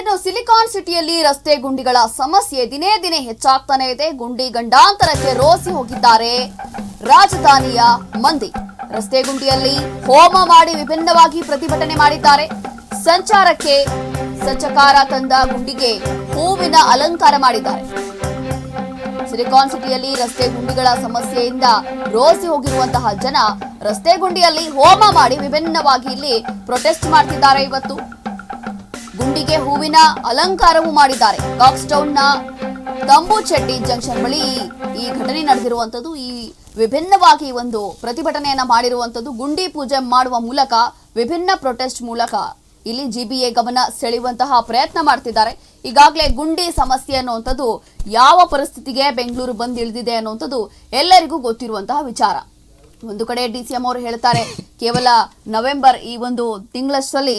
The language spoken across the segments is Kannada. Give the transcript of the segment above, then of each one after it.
ಇನ್ನು ಸಿಲಿಕಾನ್ ಸಿಟಿಯಲ್ಲಿ ರಸ್ತೆ ಗುಂಡಿಗಳ ಸಮಸ್ಯೆ ದಿನೇ ದಿನೇ ಹೆಚ್ಚಾಗ್ತಾನೆ ಇದೆ. ಗುಂಡಿ ಗಂಡಾಂತರಕ್ಕೆ ರೋಸಿ ಹೋಗಿದ್ದಾರೆ ರಾಜಧಾನಿಯ ಮಂದಿ. ರಸ್ತೆ ಗುಂಡಿಯಲ್ಲಿ ಹೋಮ ಮಾಡಿ ವಿಭಿನ್ನವಾಗಿ ಪ್ರತಿಭಟನೆ ಮಾಡಿದ್ದಾರೆ. ಸಂಚಾರಕ್ಕೆ ಸಂಚಕಾರ ತಂದ ಗುಂಡಿಗೆ ಹೂವಿನ ಅಲಂಕಾರ ಮಾಡಿದ್ದಾರೆ. ಸಿಲಿಕಾನ್ ಸಿಟಿಯಲ್ಲಿ ರಸ್ತೆ ಗುಂಡಿಗಳ ಸಮಸ್ಯೆಯಿಂದ ರೋಸಿ ಹೋಗಿರುವಂತಹ ಜನ ರಸ್ತೆ ಗುಂಡಿಯಲ್ಲಿ ಹೋಮ ಮಾಡಿ ವಿಭಿನ್ನವಾಗಿ ಇಲ್ಲಿ ಪ್ರೊಟೆಸ್ಟ್ ಮಾಡ್ತಿದ್ದಾರೆ ಇವತ್ತು. ಗುಂಡಿಗೆ ಹೂವಿನ ಅಲಂಕಾರವೂ ಮಾಡಿದ್ದಾರೆ. ಕಾಕ್ಸ್ ಟೌನ್ನ ಜಂಕ್ಷನ್ ಬಳಿ ಈ ಘಟನೆ ನಡೆದಿರುವಂತದ್ದು ಈ ವಿಭಿನ್ನವಾಗಿ ಒಂದು ಪ್ರತಿಭಟನೆಯನ್ನ ಮಾಡಿರುವಂತದ್ದು ಗುಂಡಿ ಪೂಜೆ ಮಾಡುವ ಮೂಲಕ, ವಿಭಿನ್ನ ಪ್ರೊಟೆಸ್ಟ್ ಮೂಲಕ ಇಲ್ಲಿ ಜಿಬಿಎ ಗಮನ ಸೆಳೆಯುವಂತಹ ಪ್ರಯತ್ನ ಮಾಡ್ತಿದ್ದಾರೆ. ಈಗಾಗಲೇ ಗುಂಡಿ ಸಮಸ್ಯೆ ಅನ್ನುವಂಥದ್ದು ಯಾವ ಪರಿಸ್ಥಿತಿಗೆ ಬೆಂಗಳೂರು ಬಂದ್ ಇಳಿದಿದೆ ಅನ್ನುವಂಥದ್ದು ಎಲ್ಲರಿಗೂ ಗೊತ್ತಿರುವಂತಹ ವಿಚಾರ. ಒಂದು ಕಡೆ ಡಿ ಸಿ ಎಂ ಅವರು ಹೇಳ್ತಾರೆ, ಕೇವಲ ನವೆಂಬರ್ ಈ ಒಂದು ತಿಂಗಳಷ್ಟರಲ್ಲಿ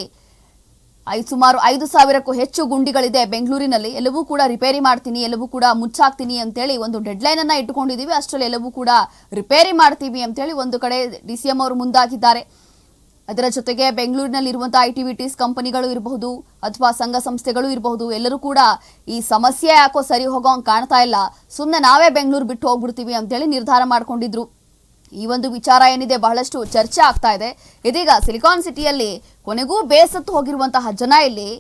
ಸುಮಾರು ಐದು ಸಾವಿರಕ್ಕೂ ಹೆಚ್ಚು ಗುಂಡಿಗಳಿದೆ ಬೆಂಗಳೂರಿನಲ್ಲಿ. ಎಲ್ಲವೂ ಕೂಡ ರಿಪೇರಿ ಮಾಡ್ತೀನಿ, ಎಲ್ಲವೂ ಕೂಡ ಮುಚ್ಚಾಕ್ತೀನಿ ಅಂತೇಳಿ ಒಂದು ಡೆಡ್ಲೈನ್ ಅನ್ನ ಇಟ್ಟುಕೊಂಡಿದ್ದೀವಿ ಅಷ್ಟರಲ್ಲಿ ಎಲ್ಲವೂ ಕೂಡ ರಿಪೇರಿ ಮಾಡ್ತೀವಿ ಅಂತೇಳಿ ಒಂದು ಕಡೆ ಡಿ ಸಿ ಎಂ ಅವರು ಮುಂದಾಗಿದ್ದಾರೆ. ಅದರ ಜೊತೆಗೆ ಬೆಂಗಳೂರಿನಲ್ಲಿ ಇರುವಂತಹ ಐಟಿವಿಟೀಸ್ ಕಂಪನಿಗಳು ಇರಬಹುದು ಅಥವಾ ಸಂಘ ಸಂಸ್ಥೆಗಳು ಇರಬಹುದು, ಎಲ್ಲರೂ ಕೂಡ ಈ ಸಮಸ್ಯೆ ಯಾಕೋ ಸರಿ ಹೋಗೋ ಕಾಣ್ತಾ ಇಲ್ಲ. ಸುಮ್ಮನೆ ನಾವೇ ಬೆಂಗಳೂರು ಬಿಟ್ಟು ಹೋಗ್ಬಿಡ್ತೀವಿ ಅಂತೇಳಿ ನಿರ್ಧಾರ ಮಾಡ್ಕೊಂಡಿದ್ರು. ಈ ಒಂದು ವಿಚಾರ ಏನಿದೆ, ಬಹಳಷ್ಟು ಚರ್ಚೆ ಆಗ್ತಾ ಇದೆ. ಇದೀಗ ಸಿಲಿಕಾನ್ ಸಿಟಿಯಲ್ಲಿ ಕೊನೆಗೂ ಬೇಸತ್ತು ಹೋಗಿರುವಂತಹ ಜನ ಇಲ್ಲಿ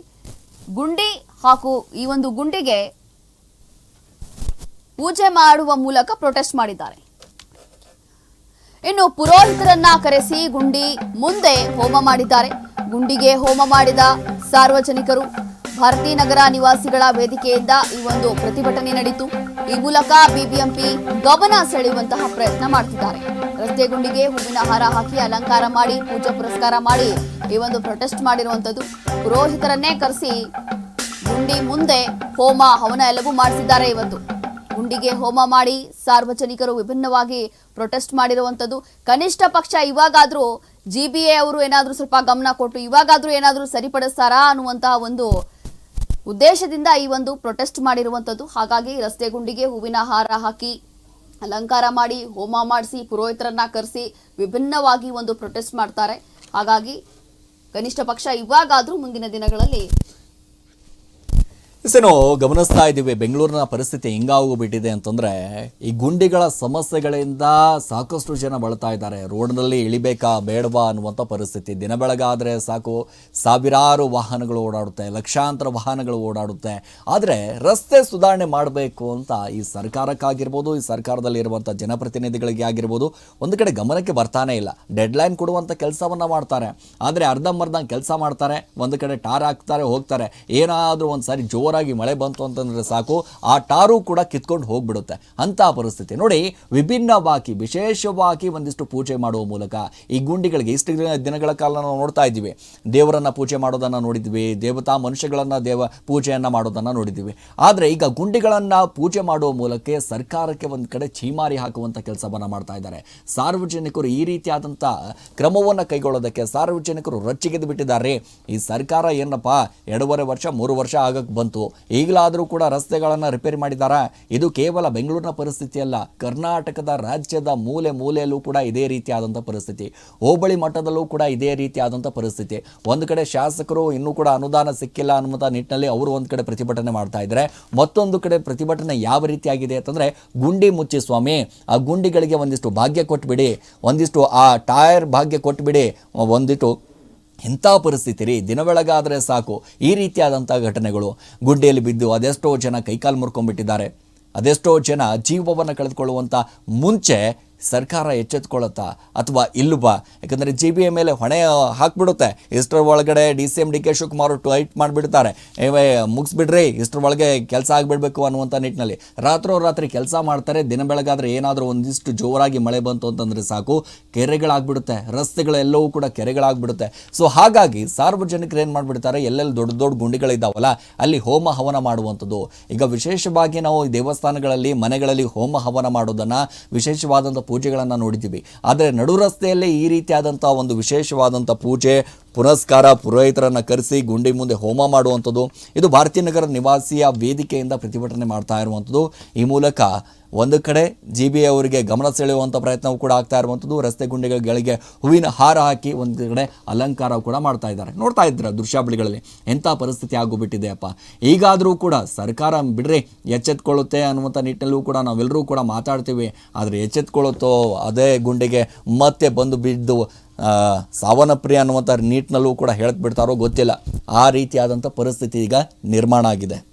ಗುಂಡಿ ಹಾಗೂ ಈ ಒಂದು ಗುಂಡಿಗೆ ಪೂಜೆ ಮಾಡುವ ಮೂಲಕ ಪ್ರೊಟೆಸ್ಟ್ ಮಾಡಿದ್ದಾರೆ. ಇನ್ನು ಪುರೋಹಿತರನ್ನ ಕರೆಸಿ ಗುಂಡಿ ಮುಂದೆ ಹೋಮ ಮಾಡಿದ್ದಾರೆ. ಗುಂಡಿಗೆ ಹೋಮ ಮಾಡಿದ ಸಾರ್ವಜನಿಕರು, ಭಾರತೀ ನಗರ ನಿವಾಸಿಗಳ ವೇದಿಕೆಯಿಂದ ಈ ಒಂದು ಪ್ರತಿಭಟನೆ ನಡೆಯಿತು ಈ ಮೂಲಕ ಬಿಬಿಎಂಪಿ ಗಮನ ಸೆಳೆಯುವಂತಹ ಪ್ರಯತ್ನ ಮಾಡ್ತಿದ್ದಾರೆ. ರಸ್ತೆ ಗುಂಡಿಗೆ ಹೂವಿನ ಹಾರ ಹಾಕಿ ಅಲಂಕಾರ ಮಾಡಿ, ಪೂಜಾ ಪುರಸ್ಕಾರ ಮಾಡಿ ಈ ಒಂದು ಪ್ರೊಟೆಸ್ಟ್ ಮಾಡಿರುವಂತದ್ದು ಪುರೋಹಿತರನ್ನೇ ಕರೆಸಿ ಗುಂಡಿ ಮುಂದೆ ಹೋಮ, ಹವನ ಎಲ್ಲವೂ ಮಾಡಿಸಿದ್ದಾರೆ ಇವತ್ತು. ಗುಂಡಿಗೆ ಹೋಮ ಮಾಡಿ ಸಾರ್ವಜನಿಕರು ವಿಭಿನ್ನವಾಗಿ ಪ್ರೊಟೆಸ್ಟ್ ಮಾಡಿರುವಂತದ್ದು ಕನಿಷ್ಠ ಪಕ್ಷ ಇವಾಗಾದ್ರೂ ಜಿ ಬಿ ಎ ಅವರು ಏನಾದರೂ ಸ್ವಲ್ಪ ಗಮನ ಕೊಟ್ಟು ಇವಾಗಾದ್ರೂ ಏನಾದರೂ ಸರಿಪಡಿಸ್ತಾರಾ ಅನ್ನುವಂತಹ ಒಂದು ಉದ್ದೇಶದಿಂದ ಈ ಒಂದು ಪ್ರೊಟೆಸ್ಟ್ ಮಾಡಿರುವಂತದ್ದು ಹಾಗಾಗಿ ರಸ್ತೆ ಗುಂಡಿಗೆ ಹೂವಿನ ಹಾರ ಹಾಕಿ ಅಲಂಕಾರ ಮಾಡಿ, ಹೋಮ ಮಾಡಿಸಿ, ಪುರೋಹಿತರನ್ನ ಕರೆಸಿ ವಿಭಿನ್ನವಾಗಿ ಒಂದು ಪ್ರೊಟೆಸ್ಟ್ ಮಾಡ್ತಾರೆ. ಹಾಗಾಗಿ ಕನಿಷ್ಠ ಪಕ್ಷ ಇವಾಗಾದ್ರೂ ಮುಂದಿನ ದಿನಗಳಲ್ಲಿ ಇಸೇನು ಗಮನಿಸ್ತಾ ಇದ್ದೀವಿ, ಬೆಂಗಳೂರಿನ ಪರಿಸ್ಥಿತಿ ಹೆಂಗಾಗೋಗ್ಬಿಟ್ಟಿದೆ ಅಂತಂದ್ರೆ ಈ ಗುಂಡಿಗಳ ಸಮಸ್ಯೆಗಳಿಂದ ಸಾಕಷ್ಟು ಜನ ಬಳತಾ ಇದ್ದಾರೆ. ರೋಡ್ನಲ್ಲಿ ಇಳಿಬೇಕಾ ಬೇಡವಾ ಅನ್ನುವಂಥ ಪರಿಸ್ಥಿತಿ. ದಿನ ಬೆಳಗಾದರೆ ಸಾಕು, ಸಾವಿರಾರು ವಾಹನಗಳು ಓಡಾಡುತ್ತೆ, ಲಕ್ಷಾಂತರ ವಾಹನಗಳು ಓಡಾಡುತ್ತೆ. ಆದರೆ ರಸ್ತೆ ಸುಧಾರಣೆ ಮಾಡಬೇಕು ಅಂತ ಈ ಸರ್ಕಾರಕ್ಕಾಗಿರ್ಬೋದು, ಈ ಸರ್ಕಾರದಲ್ಲಿ ಇರುವಂಥ ಜನಪ್ರತಿನಿಧಿಗಳಿಗೆ ಆಗಿರ್ಬೋದು, ಒಂದು ಕಡೆ ಗಮನಕ್ಕೆ ಬರ್ತಾನೆ ಇಲ್ಲ. ಡೆಡ್ಲೈನ್ ಕೊಡುವಂಥ ಕೆಲಸವನ್ನು ಮಾಡ್ತಾರೆ. ಆದರೆ ಅರ್ಧಂಬರ್ಧ ಕೆಲಸ ಮಾಡ್ತಾರೆ, ಒಂದು ಕಡೆ ಟಾರ್ ಹಾಕ್ತಾರೆ, ಹೋಗ್ತಾರೆ. ಏನಾದರೂ ಒಂದು ಸಾರಿ ಜೋರಾಗಿ ಮಳೆ ಬಂತು ಅಂತಂದ್ರೆ ಸಾಕು, ಆ ಟಾರು ಕೂಡ ಕಿತ್ಕೊಂಡು ಹೋಗ್ಬಿಡುತ್ತೆ. ಅಂತ ಪರಿಸ್ಥಿತಿ. ನೋಡಿ, ವಿಭಿನ್ನವಾಗಿ, ವಿಶೇಷವಾಗಿ ಒಂದಿಷ್ಟು ಪೂಜೆ ಮಾಡುವ ಮೂಲಕ ಈ ಗುಂಡಿಗಳಿಗೆ ಇಷ್ಟು ದಿನ- ದಿನಗಳ ಕಾಲ ನಾವು ನೋಡ್ತಾ ಇದ್ದೀವಿ. ದೇವರನ್ನ ಪೂಜೆ ಮಾಡೋದನ್ನ ನೋಡಿದ್ವಿ, ದೇವತಾ ಮನುಷ್ಯಗಳನ್ನ ದೇವ ಪೂಜೆಯನ್ನ ಮಾಡೋದನ್ನ ನೋಡಿದ್ವಿ. ಆದರೆ ಈಗ ಗುಂಡಿಗಳನ್ನ ಪೂಜೆ ಮಾಡುವ ಮೂಲಕ ಸರ್ಕಾರಕ್ಕೆ ಒಂದು ಕಡೆ ಚೀಮಾರಿ ಹಾಕುವಂತ ಕೆಲಸವನ್ನ ಮಾಡ್ತಾ ಇದ್ದಾರೆ. ಸಾರ್ವಜನಿಕರು ಈ ರೀತಿಯಾದಂಥ ಕ್ರಮವನ್ನು ಕೈಗೊಳ್ಳೋದಕ್ಕೆ ಸಾರ್ವಜನಿಕರು ರಚ್ಚಿಗೆದ್ದು ಬಿಟ್ಟಿದ್ದಾರೆ. ಈ ಸರ್ಕಾರ ಏನಪ್ಪ, ಎರಡೂವರೆ ವರ್ಷ, ಮೂರು ವರ್ಷ ಆಗಕ್ಕೆ ಬಂತು. ಈಗಲಾದರೂ ಕೂಡ ರಸ್ತೆಗಳನ್ನು ರಿಪೇರಿ ಮಾಡಿದ್ದಾರೆ ಇದು ಕೇವಲ ಬೆಂಗಳೂರಿನ ಪರಿಸ್ಥಿತಿ ಅಲ್ಲ, ಕರ್ನಾಟಕದ ರಾಜ್ಯದ ಮೂಲೆ ಮೂಲೆಯಲ್ಲೂ ಕೂಡ ಇದೇ ರೀತಿಯಾದಂಥ ಪರಿಸ್ಥಿತಿ. ಹೋಬಳಿ ಮಟ್ಟದಲ್ಲೂ ಕೂಡ ಇದೇ ರೀತಿಯಾದಂಥ ಪರಿಸ್ಥಿತಿ. ಒಂದು ಕಡೆ ಶಾಸಕರು ಇನ್ನೂ ಕೂಡ ಅನುದಾನ ಸಿಕ್ಕಿಲ್ಲ ಅನ್ನುವಂಥ ನಿಟ್ಟಿನಲ್ಲಿ ಅವರು ಒಂದು ಕಡೆ ಪ್ರತಿಭಟನೆ ಮಾಡ್ತಾ ಇದ್ದಾರೆ. ಮತ್ತೊಂದು ಕಡೆ ಪ್ರತಿಭಟನೆ ಯಾವ ರೀತಿಯಾಗಿದೆ ಅಂತಂದರೆ, ಗುಂಡಿ ಮುಚ್ಚಿ ಸ್ವಾಮಿ, ಆ ಗುಂಡಿಗಳಿಗೆ ಒಂದಿಷ್ಟು ಭಾಗ್ಯ ಕೊಟ್ಟುಬಿಡಿ ಒಂದಿಷ್ಟು ಆ ಟೈರ್ ಭಾಗ್ಯ ಕೊಟ್ಟುಬಿಡಿ ಒಂದಿಟ್ಟು ಇಂಥ ಪರಿಸ್ಥಿತಿ ರೀ ದಿನ ಬೆಳಗಾದರೆ ಸಾಕು. ಈ ರೀತಿಯಾದಂಥ ಘಟನೆಗಳು ಗುಡ್ಡೆಯಲ್ಲಿ ಬಿದ್ದು ಅದೆಷ್ಟೋ ಜನ ಕೈಕಾಲು ಮುರ್ಕೊಂಡ್ಬಿಟ್ಟಿದ್ದಾರೆ. ಅದೆಷ್ಟೋ ಜನ ಜೀವವನ್ನು ಕಳೆದುಕೊಳ್ಳುವಂಥ ಮುಂಚೆ ಸರ್ಕಾರ ಎಚ್ಚೆತ್ಕೊಳ್ಳುತ್ತಾ ಅಥವಾ ಇಲ್ಲವಾ ಯಾಕಂದರೆ ಜಿ ಬಿ ಎ ಮೇಲೆ ಹೊಣೆ ಹಾಕ್ಬಿಡುತ್ತೆ. ಇಷ್ಟರ ಒಳಗಡೆ D C M D K Shivakumar tweet ಮಾಡಿಬಿಡ್ತಾರೆ. ಏವೇ ಮುಗಿಸ್ಬಿಡ್ರಿ ಇಷ್ಟರ ಒಳಗೆ ಕೆಲಸ ಆಗಿಬಿಡ್ಬೇಕು ಅನ್ನುವಂಥ ನಿಟ್ಟಿನಲ್ಲಿ. ರಾತ್ರೋರಾತ್ರಿ ಕೆಲಸ ಮಾಡ್ತಾರೆ, ದಿನ ಬೆಳಗಾದರೆ ಏನಾದರೂ ಒಂದಿಷ್ಟು ಜೋರಾಗಿ ಮಳೆ ಬಂತು ಅಂತಂದರೆ ಸಾಕು, ಕೆರೆಗಳಾಗ್ಬಿಡುತ್ತೆ. ರಸ್ತೆಗಳೆಲ್ಲವೂ ಕೂಡ ಕೆರೆಗಳಾಗ್ಬಿಡುತ್ತೆ. ಸೊ ಹಾಗಾಗಿ ಸಾರ್ವಜನಿಕರು ಏನು ಮಾಡಿಬಿಡ್ತಾರೆ, ಎಲ್ಲೆಲ್ಲಿ ದೊಡ್ಡ ದೊಡ್ಡ ಗುಂಡಿಗಳಿದ್ದಾವಲ್ಲ, ಅಲ್ಲಿ ಹೋಮ ಹವನ ಮಾಡುವಂಥದ್ದು. ಈಗ ವಿಶೇಷವಾಗಿ ನಾವು ದೇವಸ್ಥಾನಗಳಲ್ಲಿ, ಮನೆಗಳಲ್ಲಿ ಹೋಮ ಹವನ ಮಾಡೋದನ್ನು ವಿಶೇಷವಾದಂಥ ಪೂಜೆಗಳನ್ನು ನೋಡಿದ್ದೀವಿ. ಆದರೆ ನಡು ರಸ್ತೆಯಲ್ಲೇ ಈ ರೀತಿಯಾದಂಥ ಒಂದು ವಿಶೇಷವಾದಂಥ ಪೂಜೆ ಪುನಸ್ಕಾರ ಪುರೋಹಿತರನ್ನು ಕರೆಸಿ ಗುಂಡಿ ಮುಂದೆ ಹೋಮ ಮಾಡುವಂಥದ್ದು. ಇದು ಭಾರತೀಯ ನಗರ ನಿವಾಸಿಯ ವೇದಿಕೆಯಿಂದ ಪ್ರತಿಭಟನೆ ಮಾಡ್ತಾ ಇರುವಂಥದ್ದು. ಈ ಮೂಲಕ ಒಂದು ಕಡೆ ಜಿ ಬಿ ಅವರಿಗೆ ಗಮನ ಸೆಳೆಯುವಂಥ ಪ್ರಯತ್ನವೂ ಕೂಡ ಆಗ್ತಾ ಇರುವಂಥದ್ದು. ರಸ್ತೆ ಗುಂಡಿಗಳಿಗೆ ಹೂವಿನ ಹಾರ ಹಾಕಿ ಒಂದು ಕಡೆ ಅಲಂಕಾರ ಕೂಡ ಮಾಡ್ತಾ ಇದ್ದಾರೆ. ನೋಡ್ತಾ ಇದ್ದೀರಾ ದೃಶ್ಯಾವಳಿಗಳಲ್ಲಿ? ಎಂಥ ಪರಿಸ್ಥಿತಿ ಅಪ್ಪ ಈಗಾದರೂ ಕೂಡ ಸರ್ಕಾರ ಬಿಡ್ರಿ, ಎಚ್ಚೆತ್ಕೊಳ್ಳುತ್ತೆ ಅನ್ನುವಂಥ ನಿಟ್ಟಿನಲ್ಲೂ ಕೂಡ ನಾವೆಲ್ಲರೂ ಕೂಡ ಮಾತಾಡ್ತೀವಿ. ಆದರೆ ಎಚ್ಚೆತ್ಕೊಳ್ಳುತ್ತೋ ಅದೇ ಗುಂಡಿಗೆ ಮತ್ತೆ ಬಂದು ಬಿದ್ದು ಆ, ಸಾವನ್ನಪ್ರಿ ಅನ್ನುವಂಥ ನೀಟ್ನಲ್ಲೂ ಕೂಡ ಹೇಳಕ್ ಬಿಡ್ತಾರೋ ಗೊತ್ತಿಲ್ಲ. ಆ ರೀತಿಯಾದಂಥ ಪರಿಸ್ಥಿತಿ ಈಗ ನಿರ್ಮಾಣ ಆಗಿದೆ.